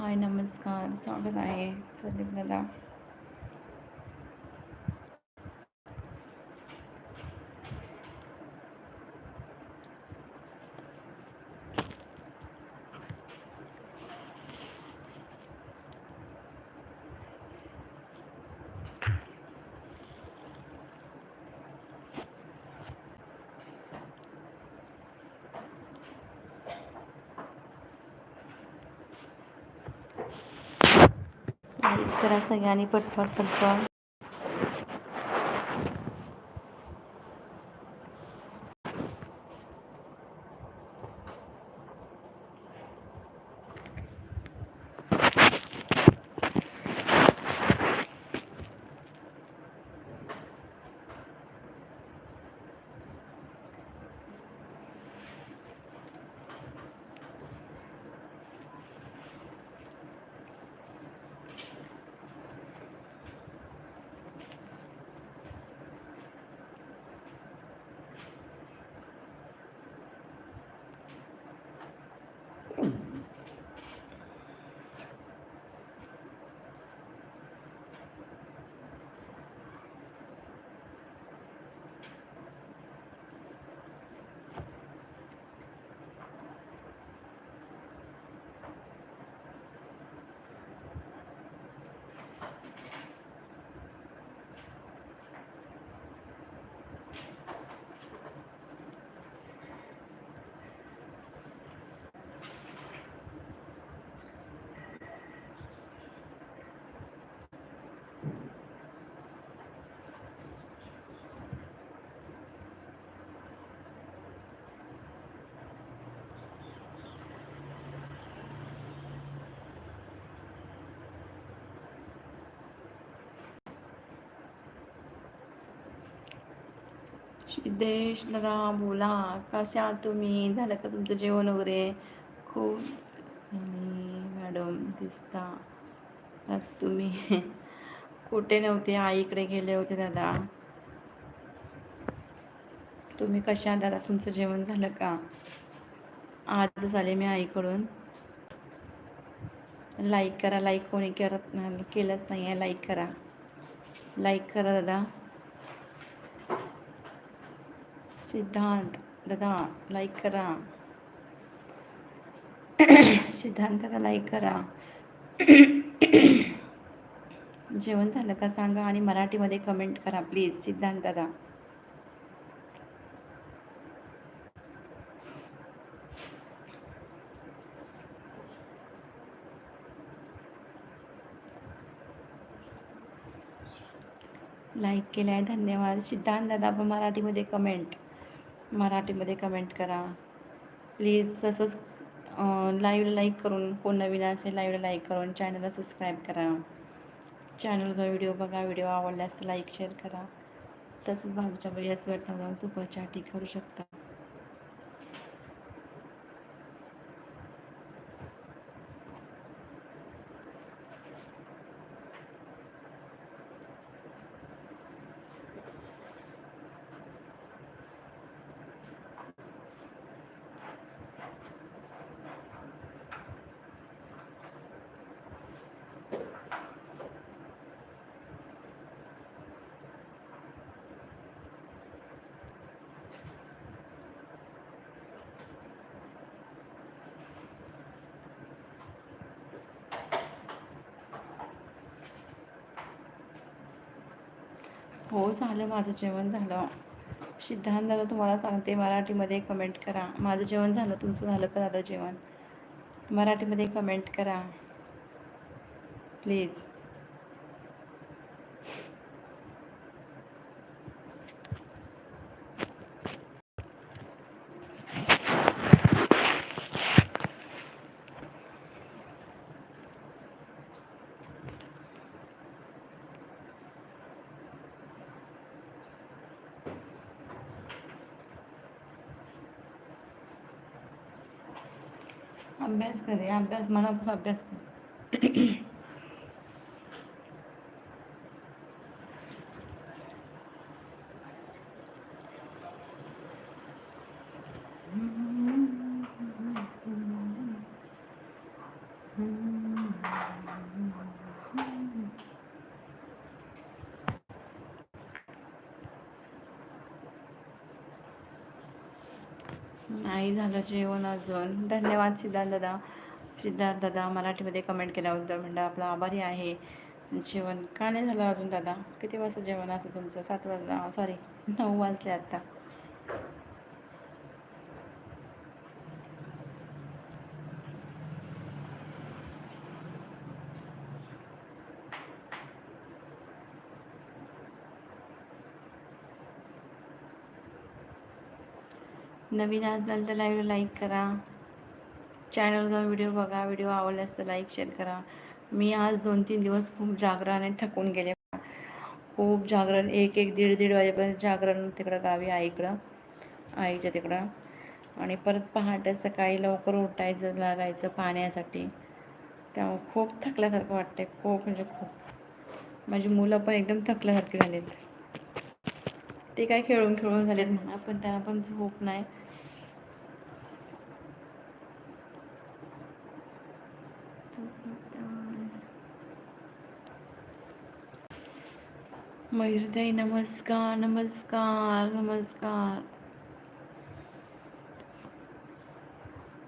हाय नमस्कार स्वागत आहे संदीप दादा करा सगळ्यांनी पटपट पटपट. सिद्धेश दादा बोला कशा आहात तुम्ही? झालं का तुमचं जेवण वगैरे? खूप आणि मॅडम दिसता. तुम्ही कुठे नव्हते? आईकडे गेले होते दादा. तुम्ही कशा दादा? तुमचं जेवण झालं का? आज झाले मी आईकडून. लाईक करा लाईक कोणी करत नाही केलंच नाही आहे लाईक करा. लाईक करा दादा. सिद्धांत दादा लाईक करा. सिद्धांत दादा लाईक करा. जेवण झालं का सांगा आणि मराठीमध्ये कमेंट करा प्लीज सिद्धांत दादा. लाईक केलं आहे धन्यवाद. सिद्धांत दादा मराठीमध्ये कमेंट मराठीमध्ये कमेंट करा. प्लीज तसंच लाईव्ह लाईक करून कोण नवीन असेल लाईव्हला लाईक करून चॅनलला सबस्क्राईब करा. चॅनलचा व्हिडिओ बघा व्हिडिओ आवडल्यास लाईक शेअर करा. तसंच बाजूच्या बऱ्याच बटनावर जाऊन सुपर चॅटिंग करू शकता. हो झालं माझं जेवण झालं. सिद्धांत दादा तुम्हाला सांगते मराठीमध्ये कमेंट करा. माझं जेवण झालं तुमचं झालं का दादा जेवण? मराठीमध्ये कमेंट करा. प्लीज अभ्यास करे अभ्यास मनापासून अभ्यास कर. नाही झालं जेवण अजून. धन्यवाद सिद्धार्थ दादा. सिद्धार्थ दादा मराठीमध्ये कमेंट केल्याबद्दल म्हणलं आपला आभारी आहे. जेवण का नाही झालं अजून दादा? किती वाजता जेवण असं तुमचं? सात वाजता सॉरी नऊ वाजले आत्ता नवीन असाल तर लाईव्ह लाईक करा. चॅनल जाऊन व्हिडिओ बघा व्हिडिओ आवडल्यास तर लाईक शेअर करा. मी आज दोन तीन दिवस खूप जागरणाने थकून गेले. खूप जागरण एक एक दीड दीड वाजेपर्यंत जागरण तिकडं गावी आईकडं आईच्या तिकडं. आणि परत पहाटे सकाळी लवकर उठायचं लागायचं पाण्यासाठी. त्यामुळे खूप थकल्यासारखं वाटते खूप म्हणजे खूप. माझी मुलं पण एकदम थकल्यासारखी झालीत. ते काय खेळून खेळून झालेत म्हणा पण त्यांना पण झोप नाही. मयुरताई नमस्कार नमस्कार नमस्कार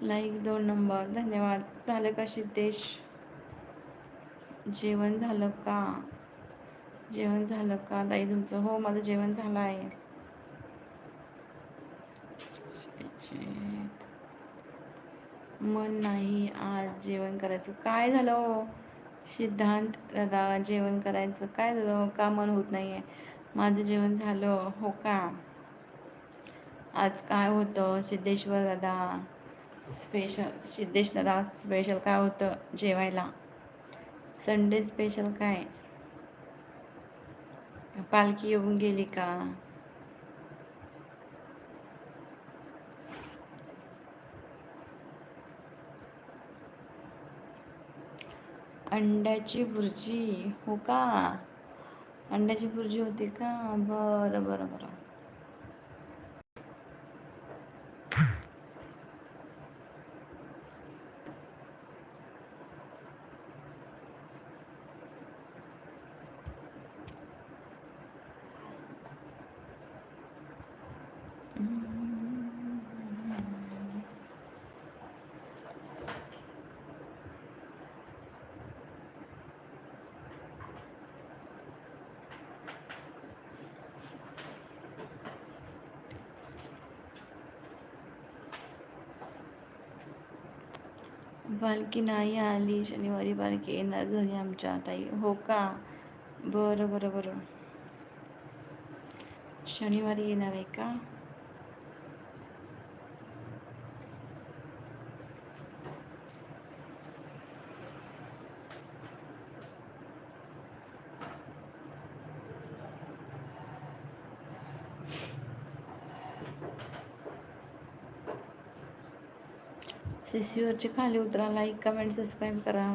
लाईक दोन नंबर धन्यवाद. झालं का सिद्धेश? जेवण झालं का? जेवण झालं का? ताई तुमचं हो माझं जेवण झालं आहे. मन नाही आज जेवण करायचं. काय झालं हो? सिद्धांत दादा जेवण करायचं. काय झालं का मन होत नाही आहे माझं जेवण झालं हो का? आज काय होतं? सिद्धेश्वर दादा स्पेशल सिद्धेश दादा स्पेशल काय होतं? जेवायला. संडे स्पेशल काय? पालखी येऊन गेली का? अंड्याची भुर्जी हो का? अंड्याची भुर्जी होती का? बरं बरं बरं. पालखी नाही आली. शनिवारी पालखी येणार घरी आमच्या ताई. हो का? बरं बरं बरं. शनिवारी येणार आहे का? सीसीवरचे खाली उतरा लाईक कमेंट सबस्क्राईब करा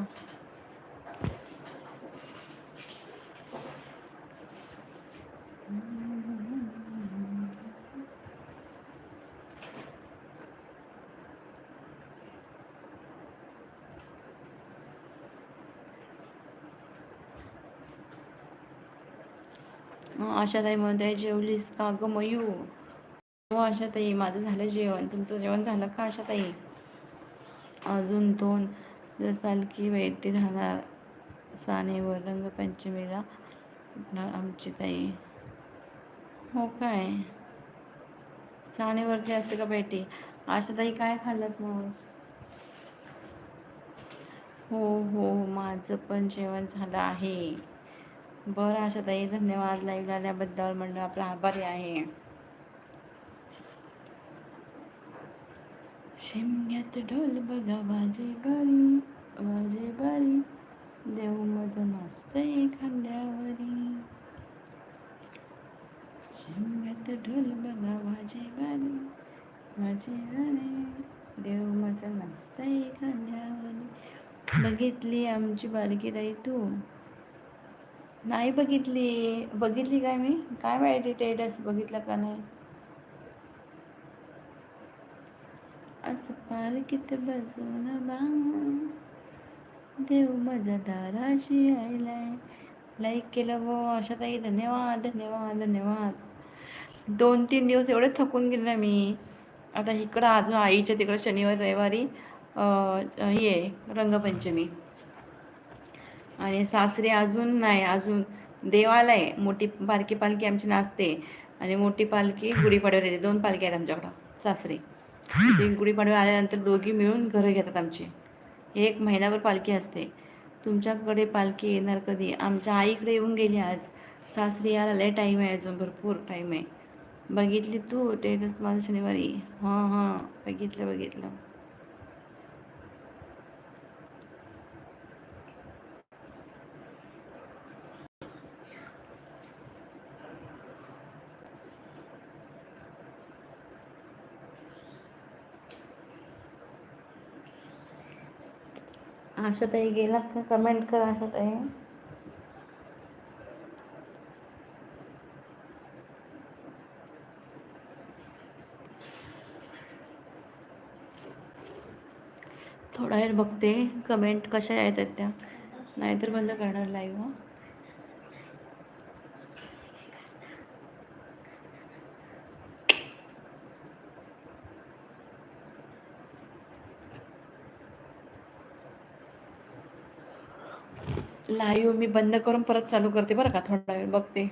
आशाताईमध्ये जेवलीस का ग मयू हो आशाताई माझं झालं जेवण तुमचं जेवण झालं का आशाताई अजून दोन दिवस पालखी वेटी राहणार. सानेवर रंगपंचमीला आमची ताई. हो काय? सानेवरती असते का बेटी आशा ताई काय खाल्लात मग? हो हो माझं पण जेवण झालं आहे. बरं आशा ताई धन्यवाद. लाईव्ह आल्याबद्दल म्हणलं आपला आभारी आहे. शिमग्यात ढोल बघा वाजे बारी वाजे बारी. देव मज नाचतंय खांद्यावरी शिमग्यात ढोल बघा वाजे बारी वाजे बारी. देव मज नाचतंय खांद्यावरी बघितली आमची बालकी ताई तू? नाही बघितली. बघितली काय मी? काय माहिती टेटस बघितलं का नाही? असं पालखीत बसून बा देव माझा दाराशी आयलाय लाईक केलं गो अशा ताई धन्यवाद धन्यवाद धन्यवाद. दोन तीन दिवस एवढे थकून गेले मी. आता इकडं अजून आईच्या तिकडं शनिवार रविवारी हे आहे, रंगपंचमी. आणि सासरे अजून नाही अजून देवाला आहे मोठी बारकी पालखी आमची नाचते. आणि मोठी पालखी गुढीपाडव्यावर येते. दोन पालखी आहेत आमच्याकडं सासरे. ते गुढीपाडव्या आल्यानंतर दोघी मिळून घरं घेतात आमची. एक महिनाभर पालखी असते. तुमच्याकडे पालखी येणार कधी? आमच्या आईकडे येऊन गेली आज. सासरी यायला लय टाईम आहे अजून भरपूर टाईम आहे. बघितली तू ते माझं शनिवारी. हां हां. बघितलं बघितलं. आशाताई गेलात का? कमेंट करा आशाताई. थोडा वेळ बघते. कमेंट कशा येतात त्या? नाहीतर बंद करणार लाईव्ह लाईव्ह हो, मी बंद करून परत चालू करते बरं का थोडा वेळ बघते.